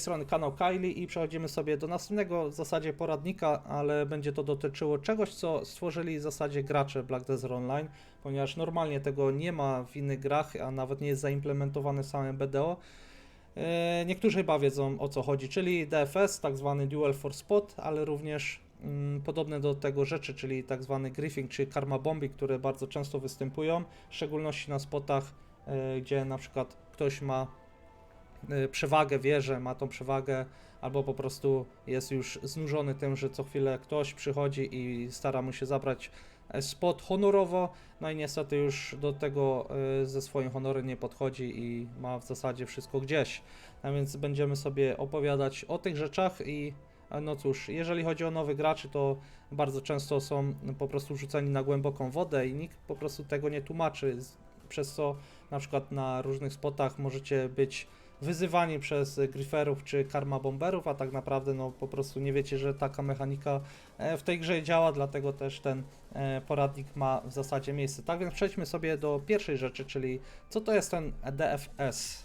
strony kanał Kylie i przechodzimy sobie do następnego w zasadzie poradnika, ale będzie to dotyczyło czegoś, co stworzyli w zasadzie gracze Black Desert Online, ponieważ normalnie tego nie ma w innych grach, a nawet nie jest zaimplementowane w samym BDO. E, Niektórzy chyba wiedzą o co chodzi, czyli DFS, tak zwany Duel for Spot, ale również mm, podobne do tego rzeczy, czyli tak zwany griefing czy karma bombing, które bardzo często występują, w szczególności na spotach, e, gdzie na przykład ktoś ma przewagę, wie, że ma tą przewagę, albo po prostu jest już znużony tym, że co chwilę ktoś przychodzi i stara mu się zabrać e, spot honorowo, no i niestety już do tego e, ze swoim honorem nie podchodzi i ma w zasadzie wszystko gdzieś. A więc będziemy sobie opowiadać o tych rzeczach i e, no cóż, jeżeli chodzi o nowych graczy, to bardzo często są po prostu rzuceni na głęboką wodę i nikt po prostu tego nie tłumaczy, przez co na przykład na różnych spotach możecie być wyzywani przez griferów czy karma bomberów, a tak naprawdę no po prostu nie wiecie, że taka mechanika e, w tej grze działa, dlatego też ten e, poradnik ma w zasadzie miejsce. Tak więc przejdźmy sobie do pierwszej rzeczy, czyli co to jest ten DFS,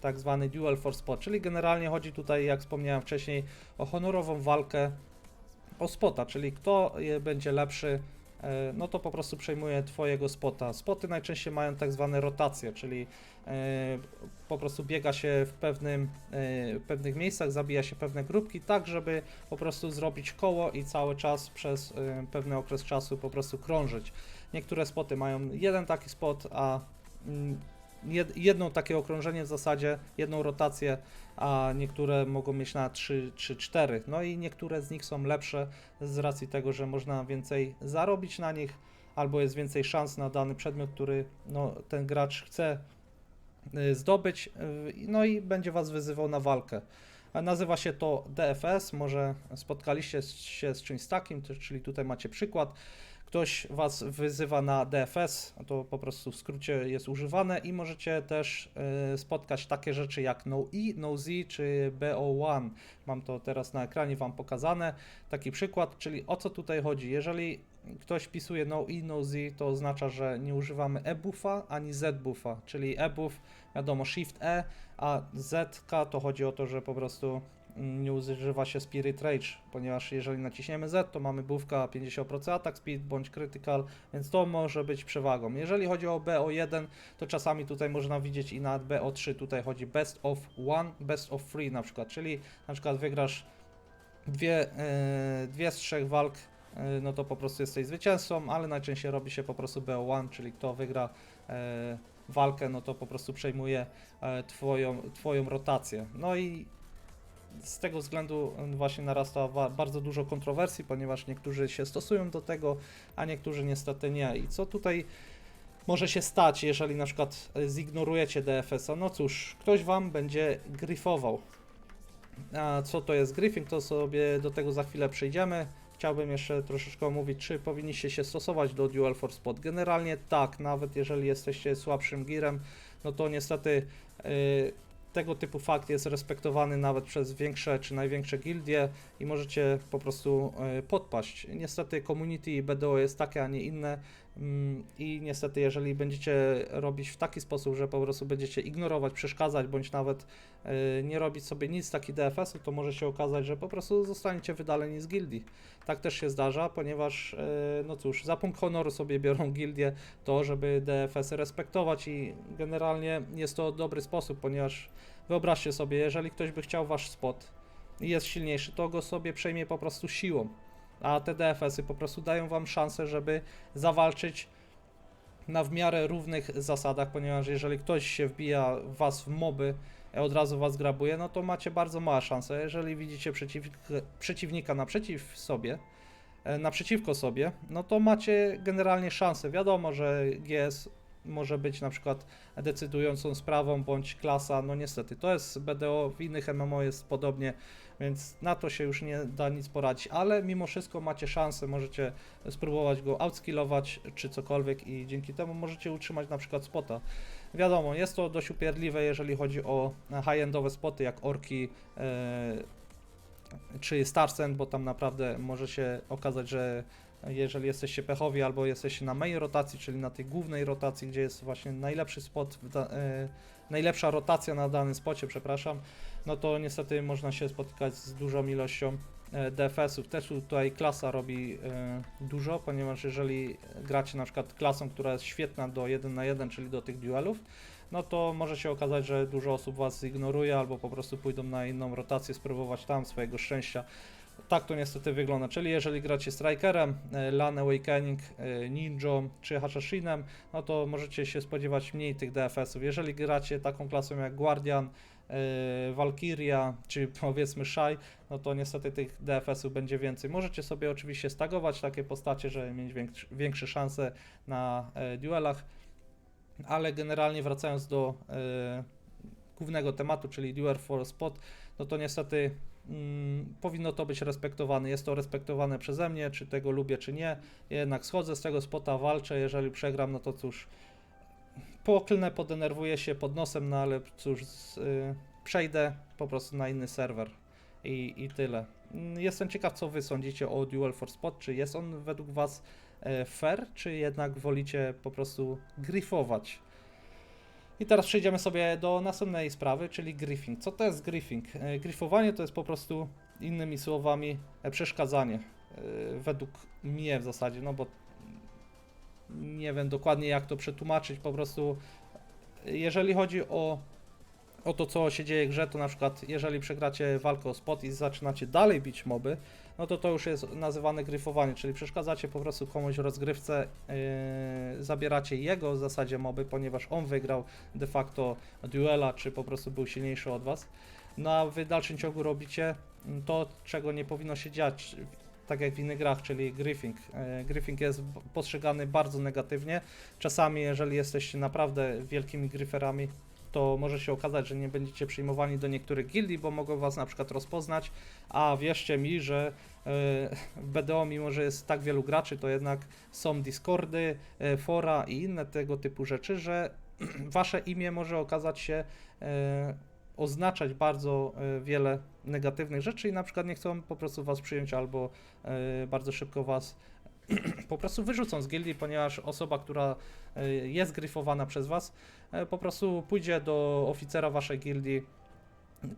tak zwany Duel for Spot, czyli generalnie chodzi tutaj, jak wspomniałem wcześniej, o honorową walkę o spota, czyli kto będzie lepszy, no to po prostu przejmuje twojego spota. Spoty najczęściej mają tak zwane rotacje, czyli e, po prostu biega się w pewnym, e, w pewnych miejscach, zabija się pewne grupki, tak żeby po prostu zrobić koło i cały czas przez e, pewny okres czasu po prostu krążyć. Niektóre spoty mają jeden taki spot, a mm, jed, jedną takie okrążenie w zasadzie, jedną rotację, a niektóre mogą mieć na 3 czy 4. No i niektóre z nich są lepsze z racji tego, że można więcej zarobić na nich, albo jest więcej szans na dany przedmiot, który no, ten gracz chce y, zdobyć, y, no i będzie Was wyzywał na walkę. Nazywa się to DFS, może spotkaliście się z czymś takim, czyli tutaj macie przykład. Ktoś Was wyzywa na DFS, to po prostu w skrócie jest używane i możecie też y, spotkać takie rzeczy jak no E, no Z czy BO1. Mam to teraz na ekranie Wam pokazane. Taki przykład, czyli o co tutaj chodzi? Jeżeli ktoś wpisuje no E, no Z, to oznacza, że nie używamy e-buffa ani z-buffa, czyli e-buff, wiadomo, shift E, a z to chodzi o to, że po prostu nie używa się Spirit Rage, ponieważ jeżeli naciśniemy Z, to mamy buffka 50% attack speed bądź critical, więc to może być przewagą. Jeżeli chodzi o BO1, to czasami tutaj można widzieć i na BO3 tutaj chodzi best of one, best of three na przykład, czyli na przykład wygrasz dwie, e, dwie z trzech walk, e, no to po prostu jesteś zwycięzcą, ale najczęściej robi się po prostu BO1, czyli kto wygra e, walkę, no to po prostu przejmuje e, twoją, twoją rotację. No i z tego względu właśnie narasta bardzo dużo kontrowersji, ponieważ niektórzy się stosują do tego, a niektórzy niestety nie. I co tutaj może się stać, jeżeli na przykład e, zignorujecie DFS-a? No cóż, ktoś wam będzie gryfował. A co to jest griffing, to sobie do tego za chwilę przejdziemy. Chciałbym jeszcze troszeczkę omówić, czy powinniście się stosować do Dual for Spot. Generalnie tak, nawet jeżeli jesteście słabszym girem, no to niestety yy, tego typu fakt jest respektowany nawet przez większe czy największe gildie i możecie po prostu yy, podpaść. Niestety community BDO jest takie, a nie inne i niestety jeżeli będziecie robić w taki sposób, że po prostu będziecie ignorować, przeszkadzać, bądź nawet yy, nie robić sobie nic taki DFS-u, to może się okazać, że po prostu zostaniecie wydaleni z gildii. Tak też się zdarza, ponieważ, yy, no cóż, za punkt honoru sobie biorą gildie to, żeby DFS-y respektować i generalnie jest to dobry sposób, ponieważ wyobraźcie sobie, jeżeli ktoś by chciał wasz spot i jest silniejszy, to go sobie przejmie po prostu siłą. A te DFS-y po prostu dają wam szansę, żeby zawalczyć na w miarę równych zasadach, ponieważ jeżeli ktoś się wbija was w moby, od razu was grabuje, no to macie bardzo małe szanse. Jeżeli widzicie przeciwnika, przeciwnika naprzeciw sobie, e, naprzeciwko sobie, no to macie generalnie szansę. Wiadomo, że GS może być na przykład decydującą sprawą, bądź klasa, no niestety, to jest BDO, w innych MMO jest podobnie, więc na to się już nie da nic poradzić, ale mimo wszystko macie szansę, możecie spróbować go outskillować, czy cokolwiek i dzięki temu możecie utrzymać na przykład spota. Wiadomo, jest to dość upierdliwe, jeżeli chodzi o high-endowe spoty, jak orki, e, czy Starsend, bo tam naprawdę może się okazać, że jeżeli jesteście pechowi albo jesteście na main rotacji, czyli na tej głównej rotacji, gdzie jest właśnie najlepszy spot, da, e, najlepsza rotacja na danym spocie, przepraszam, no to niestety można się spotykać z dużą ilością e, DFS-ów. Też tutaj klasa robi e, dużo, ponieważ jeżeli gracie na przykład klasą, która jest świetna do 1 na 1, czyli do tych duelów, no to może się okazać, że dużo osób was zignoruje albo po prostu pójdą na inną rotację, spróbować tam swojego szczęścia. Tak to niestety wygląda, czyli jeżeli gracie Strikerem, e, Lan Awakening, e, Ninją czy Hashashinem, no to możecie się spodziewać mniej tych DFS-ów. Jeżeli gracie taką klasą jak Guardian, e, Valkyria czy powiedzmy Shai, no to niestety tych DFS-ów będzie więcej. Możecie sobie oczywiście stagować takie postacie, żeby mieć większe szanse na duelach, ale generalnie wracając do głównego tematu, czyli Duel for Spot, no to niestety mm, powinno to być respektowane. Jest to respektowane przeze mnie, czy tego lubię, czy nie. Jednak schodzę z tego spota, walczę. Jeżeli przegram, no to cóż, poklnę, podenerwuję się pod nosem, no ale cóż, z, y, przejdę po prostu na inny serwer i, i tyle. Mm, Jestem ciekaw, co wy sądzicie o Duel for Spot. Czy jest on według was e, fair, czy jednak wolicie po prostu gryfować? I teraz przejdziemy sobie do następnej sprawy, czyli griffing. Co to jest griffing? E, Gryfowanie to jest po prostu, innymi słowami, e, przeszkadzanie. E, Według mnie w zasadzie, no bo nie wiem dokładnie jak to przetłumaczyć, po prostu jeżeli chodzi o, o to, co się dzieje w grze, to na przykład jeżeli przegracie walkę o spot i zaczynacie dalej bić moby, no to to już jest nazywane gryfowanie, czyli przeszkadzacie po prostu komuś w rozgrywce, yy, zabieracie jego w zasadzie moby, ponieważ on wygrał de facto duela, czy po prostu był silniejszy od was. No a wy w dalszym ciągu robicie mm, to, czego nie powinno się dziać, tak jak w innych grach, czyli griffing. Yy, Griffing jest postrzegany bardzo negatywnie. Czasami, jeżeli jesteście naprawdę wielkimi gryferami, to może się okazać, że nie będziecie przyjmowani do niektórych gildii, bo mogą was na przykład rozpoznać, a wierzcie mi, że e, w BDO, mimo że jest tak wielu graczy, to jednak są Discordy, e, fora i inne tego typu rzeczy, że wasze imię może okazać się e, oznaczać bardzo e, wiele negatywnych rzeczy i na przykład nie chcą po prostu was przyjąć albo e, bardzo szybko was po prostu wyrzucą z gildii, ponieważ osoba, która e, jest gryfowana przez was, e, po prostu pójdzie do oficera waszej gildii,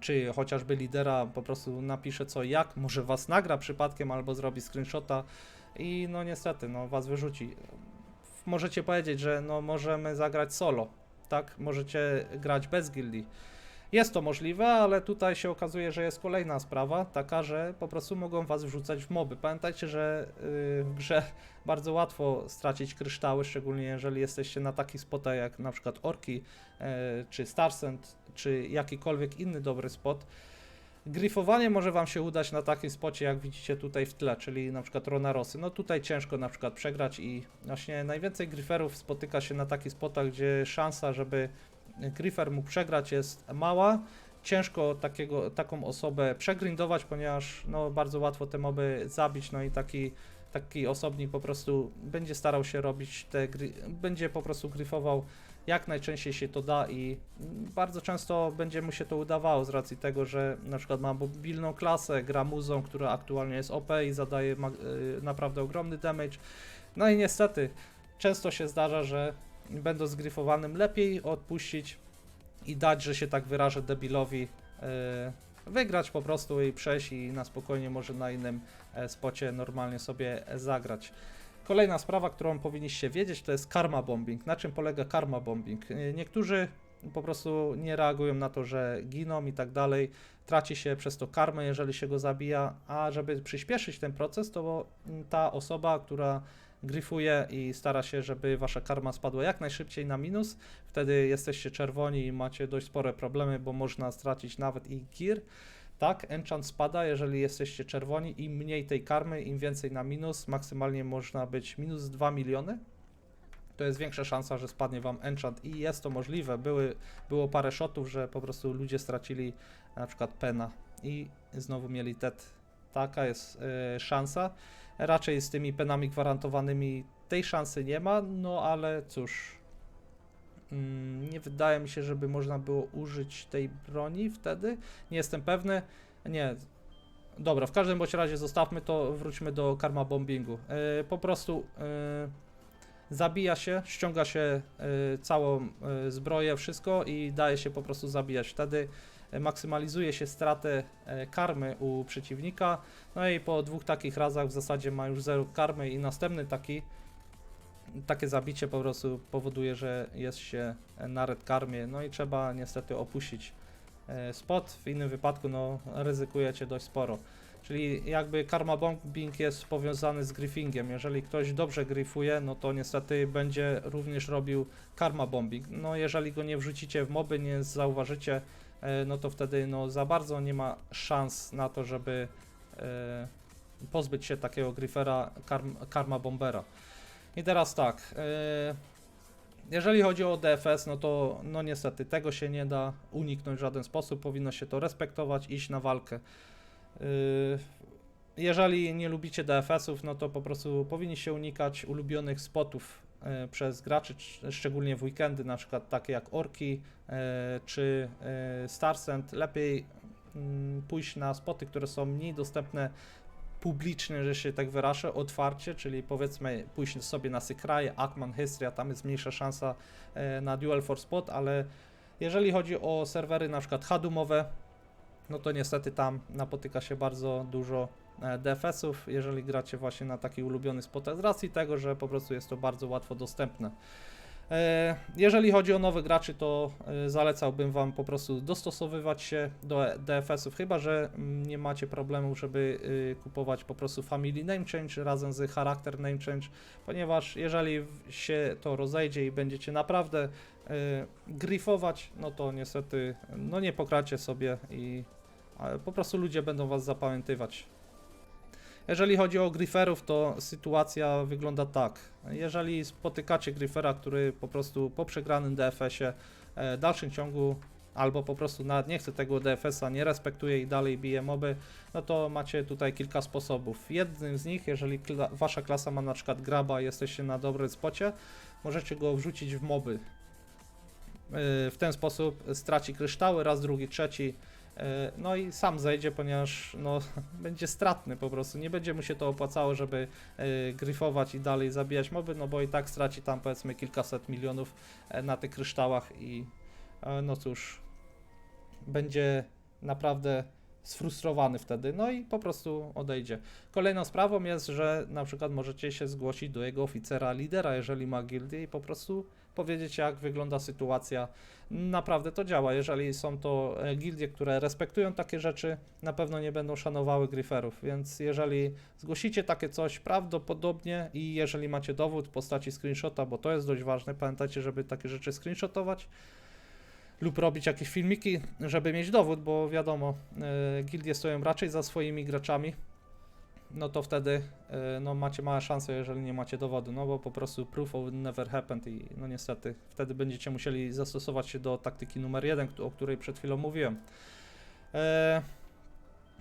czy chociażby lidera, po prostu napisze co jak, może was nagra przypadkiem albo zrobi screenshota i no niestety, no was wyrzuci. Możecie powiedzieć, że no możemy zagrać solo, tak? Możecie grać bez gildii. Jest to możliwe, ale tutaj się okazuje, że jest kolejna sprawa, taka, że po prostu mogą was wrzucać w moby. Pamiętajcie, że yy, w grze bardzo łatwo stracić kryształy, szczególnie jeżeli jesteście na takich spotach jak na przykład Orki, e, czy Starsend, czy jakikolwiek inny dobry spot. Gryfowanie może Wam się udać na takim spocie, jak widzicie tutaj w tle, czyli na przykład Ronarosy. No tutaj ciężko na przykład przegrać i właśnie najwięcej gryferów spotyka się na takich spotach, gdzie szansa, żeby gryfer mógł przegrać jest mała. Ciężko takiego, taką osobę przegrindować, ponieważ no, bardzo łatwo te moby zabić, no i taki, taki osobnik po prostu będzie starał się robić te gry, będzie po prostu gryfował jak najczęściej się to da i bardzo często będzie mu się to udawało z racji tego, że na przykład ma mobilną klasę, gra muzą, która aktualnie jest OP i zadaje y, naprawdę ogromny damage. No i niestety często się zdarza, że będąc zgryfowanym lepiej odpuścić i dać, że się tak wyrażę debilowi y, wygrać po prostu i przejść i na spokojnie może na innym e, spocie normalnie sobie zagrać. Kolejna sprawa, którą powinniście wiedzieć, to jest karma bombing. Na czym polega karma bombing? Y, Niektórzy po prostu nie reagują na to, że giną i tak dalej. Traci się przez to karmę, jeżeli się go zabija, a żeby przyspieszyć ten proces, to mm, ta osoba, która gryfuje i stara się, żeby wasza karma spadła jak najszybciej na minus, wtedy jesteście czerwoni i macie dość spore problemy, bo można stracić nawet i gear. Tak, enchant spada, jeżeli jesteście czerwoni, im mniej tej karmy, im więcej na minus, maksymalnie można być minus 2 miliony. To jest większa szansa, że spadnie wam enchant i jest to możliwe. Były, było parę shotów, że po prostu ludzie stracili na przykład pena i znowu mieli tet. Taka jest y, szansa. Raczej z tymi penami gwarantowanymi tej szansy nie ma, no ale cóż. Mm, nie wydaje mi się, żeby można było użyć tej broni wtedy. Nie jestem pewny. Nie. Dobra, w każdym bądź razie zostawmy to, wróćmy do karma bombingu. Yy, po prostu yy, zabija się, ściąga się yy, całą yy, zbroję, wszystko i daje się po prostu zabijać. Wtedy e, maksymalizuje się stratę e, karmy u przeciwnika. No i po dwóch takich razach w zasadzie ma już zero karmy i następny taki takie zabicie po prostu powoduje, że jest się na red karmie, no i trzeba niestety opuścić e, spot, w innym wypadku no ryzykujecie dość sporo. Czyli jakby karma bombing jest powiązany z griffingiem. Jeżeli ktoś dobrze gryfuje, no to niestety będzie również robił karma bombing. No jeżeli go nie wrzucicie w moby, nie zauważycie, e, no to wtedy no za bardzo nie ma szans na to, żeby e, pozbyć się takiego griffera karm, karma bombera. I teraz tak, e, jeżeli chodzi o DFS, no to no niestety tego się nie da uniknąć w żaden sposób, powinno się to respektować, iść na walkę. Yy, Jeżeli nie lubicie DFS-ów, no to po prostu powinniście unikać ulubionych spotów yy, przez graczy, cz- szczególnie w weekendy, na przykład takie jak Orki yy, czy Starsend. Lepiej mm, pójść na spoty, które są mniej dostępne publicznie, że się tak wyrażę, otwarcie, czyli powiedzmy pójść sobie na Sykraje, Akman, Hystria, tam jest mniejsza szansa na Duel for Spot, ale jeżeli chodzi o serwery na przykład hadumowe, no to niestety tam napotyka się bardzo dużo e, DFS-ów, jeżeli gracie właśnie na takich ulubionych spotach, z racji tego, że po prostu jest to bardzo łatwo dostępne. E, Jeżeli chodzi o nowych graczy, to e, zalecałbym Wam po prostu dostosowywać się do DFS-ów, chyba że mm, nie macie problemu, żeby y, kupować po prostu Family Name Change razem z Character Name Change, ponieważ jeżeli się to rozejdzie i będziecie naprawdę gryfować, no to niestety no nie pokracie sobie i po prostu ludzie będą Was zapamiętywać. Jeżeli chodzi o griferów, to sytuacja wygląda tak. Jeżeli spotykacie grifera, który po prostu po przegranym DFS-ie e, w dalszym ciągu albo po prostu nawet nie chce tego DFS-a, nie respektuje i dalej bije moby, no to macie tutaj kilka sposobów. Jednym z nich, jeżeli kla wasza klasa ma na przykład graba, jesteście na dobrym spocie, możecie go wrzucić w moby. Yy, W ten sposób straci kryształy, raz, drugi, trzeci, no i sam zejdzie, ponieważ no, będzie stratny po prostu. Nie będzie mu się to opłacało, żeby yy, gryfować i dalej zabijać moby, no bo i tak straci tam powiedzmy kilkaset milionów e, na tych kryształach i e, no cóż, będzie naprawdę sfrustrowany wtedy, no i po prostu odejdzie. Kolejną sprawą jest, że na przykład możecie się zgłosić do jego oficera lidera, jeżeli ma gildię i po prostu powiedzieć, jak wygląda sytuacja. Naprawdę to działa. Jeżeli są to e, gildie, które respektują takie rzeczy, na pewno nie będą szanowały gryferów, więc jeżeli zgłosicie takie coś, prawdopodobnie i jeżeli macie dowód w postaci screenshota, bo to jest dość ważne, pamiętajcie, żeby takie rzeczy screenshotować, lub robić jakieś filmiki, żeby mieć dowód, bo wiadomo, e, gildie stoją raczej za swoimi graczami, no to wtedy e, no, macie małe szanse, jeżeli nie macie dowodu, no bo po prostu proof of never happened i no niestety wtedy będziecie musieli zastosować się do taktyki numer jeden, o której przed chwilą mówiłem. E,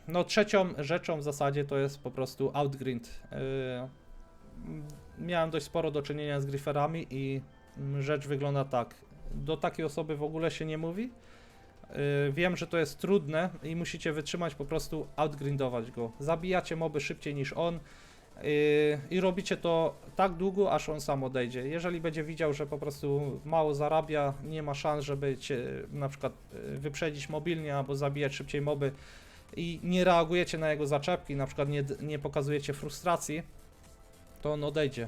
no trzecią rzeczą w zasadzie to jest po prostu outgrind. E, miałem dość sporo do czynienia z grifferami i rzecz wygląda tak do takiej osoby w ogóle się nie mówi. Yy, wiem, że to jest trudne i musicie wytrzymać po prostu outgrindować go. Zabijacie moby szybciej niż on yy, i robicie to tak długo, aż on sam odejdzie. Jeżeli będzie widział, że po prostu mało zarabia, nie ma szans, żeby cię na przykład yy, wyprzedzić mobilnie albo zabijać szybciej moby i nie reagujecie na jego zaczepki, na przykład nie, nie pokazujecie frustracji, to on odejdzie.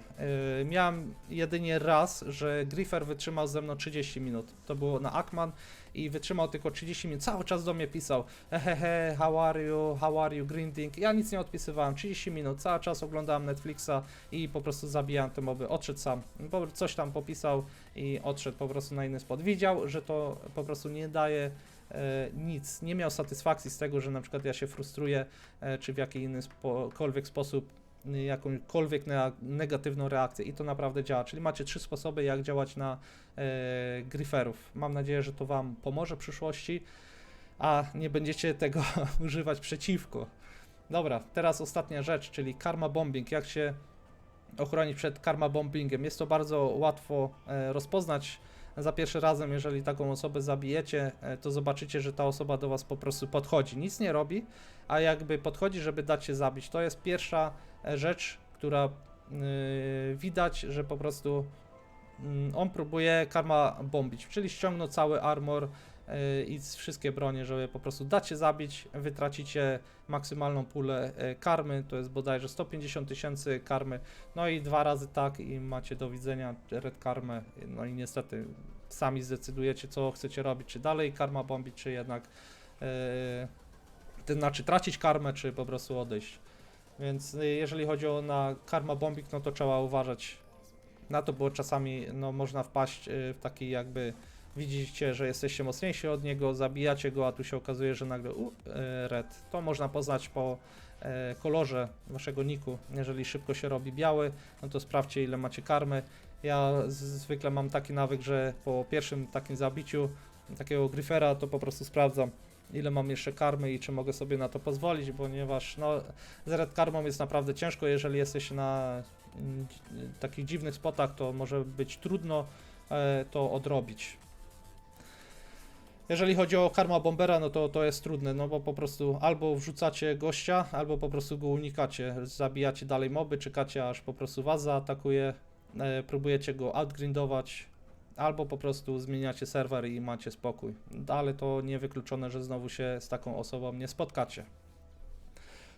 Yy, miałem jedynie raz, że Griffer wytrzymał ze mną 30 minut. To było na Akman i wytrzymał tylko 30 minut. Cały czas do mnie pisał: Hehehe, how are you, how are you, grinding. Ja nic nie odpisywałem. 30 minut, cały czas oglądałem Netflixa i po prostu zabijałem te moby. Odszedł sam. Po, coś tam popisał i odszedł po prostu na inny spot. Widział, że to po prostu nie daje e, nic. Nie miał satysfakcji z tego, że na przykład ja się frustruję, e, czy w spo, sposób jakąkolwiek nea- negatywną reakcję i to naprawdę działa. Czyli macie trzy sposoby, jak działać na e, gryferów. Mam nadzieję, że to Wam pomoże w przyszłości, a nie będziecie tego używać przeciwko. Dobra, teraz ostatnia rzecz, czyli karma bombing. Jak się ochronić przed karma bombingiem? Jest to bardzo łatwo e, rozpoznać. Za pierwszym razem, jeżeli taką osobę zabijecie, e, to zobaczycie, że ta osoba do Was po prostu podchodzi. Nic nie robi, a jakby podchodzi, żeby dać się zabić. To jest pierwsza e, rzecz, która yy, widać, że po prostu mm, on próbuje karma bombić, czyli ściągnął cały armor, i wszystkie bronie, żeby po prostu dać się zabić, wytracicie maksymalną pulę e, karmy, to jest bodajże 150 tysięcy karmy, no i dwa razy tak i macie do widzenia red karmę, no i niestety sami zdecydujecie, co chcecie robić, czy dalej karma bombić, czy jednak e, to znaczy tracić karmę, czy po prostu odejść. Więc y, jeżeli chodzi o na karma bombing, no to trzeba uważać na to, bo czasami no, można wpaść w taki jakby widzicie, że jesteście mocniejsi od niego, zabijacie go, a tu się okazuje, że nagle u, y, red. To można poznać po e, kolorze waszego niku. Jeżeli szybko się robi biały, no to sprawdźcie ile macie karmy. Ja zwykle mam taki nawyk, że po pierwszym takim zabiciu takiego gryfera to po prostu sprawdzam ile mam jeszcze karmy i czy mogę sobie na to pozwolić, ponieważ no, z red karmą jest naprawdę ciężko, jeżeli jesteś na mm, takich dziwnych spotach, to może być trudno e, to odrobić. Jeżeli chodzi o karma bombera, no to to jest trudne, no bo po prostu albo wrzucacie gościa, albo po prostu go unikacie, zabijacie dalej moby, czekacie aż po prostu was zaatakuje, e, próbujecie go outgrindować, albo po prostu zmieniacie serwer i macie spokój. Ale to niewykluczone, że znowu się z taką osobą nie spotkacie.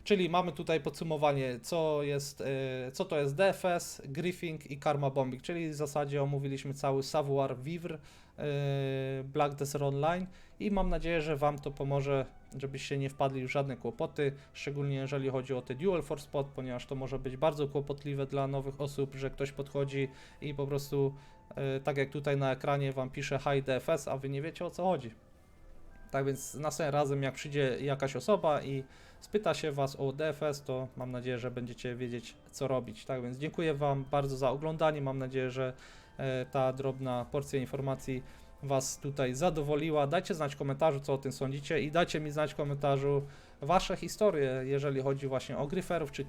Czyli mamy tutaj podsumowanie, co, jest, e, co to jest DFS, Griffing i Karma Bombing, czyli w zasadzie omówiliśmy cały savoir vivre Black Desert Online i mam nadzieję, że Wam to pomoże, żebyście nie wpadli w żadne kłopoty, szczególnie jeżeli chodzi o te Dual Force Spot, ponieważ to może być bardzo kłopotliwe dla nowych osób, że ktoś podchodzi i po prostu e, tak jak tutaj na ekranie Wam pisze High DFS, a Wy nie wiecie o co chodzi. Tak więc następnym razem jak przyjdzie jakaś osoba i spyta się Was o DFS, to mam nadzieję, że będziecie wiedzieć co robić. Tak więc dziękuję Wam bardzo za oglądanie. Mam nadzieję, że ta drobna porcja informacji Was tutaj zadowoliła. Dajcie znać w komentarzu, co o tym sądzicie i dajcie mi znać w komentarzu Wasze historie, jeżeli chodzi właśnie o gryferów czy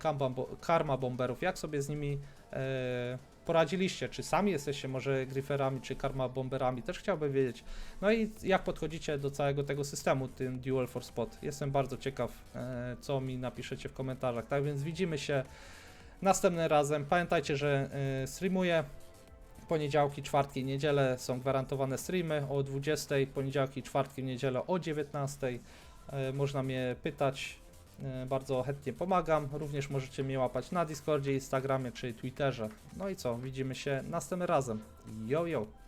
karma bomberów. Jak sobie z nimi e, poradziliście? Czy sami jesteście może gryferami czy karma bomberami? Też chciałbym wiedzieć. No i jak podchodzicie do całego tego systemu, tym Dual for Spot. Jestem bardzo ciekaw, e, co mi napiszecie w komentarzach. Tak więc widzimy się następnym razem. Pamiętajcie, że e, streamuję. Poniedziałki, czwartki, niedzielę są gwarantowane streamy o 20, poniedziałki, czwartki, niedzielę o 19. E, Można mnie pytać, e, bardzo chętnie pomagam. Również możecie mnie łapać na Discordzie, Instagramie czy Twitterze. No i co, widzimy się następnym razem. Yo, yo!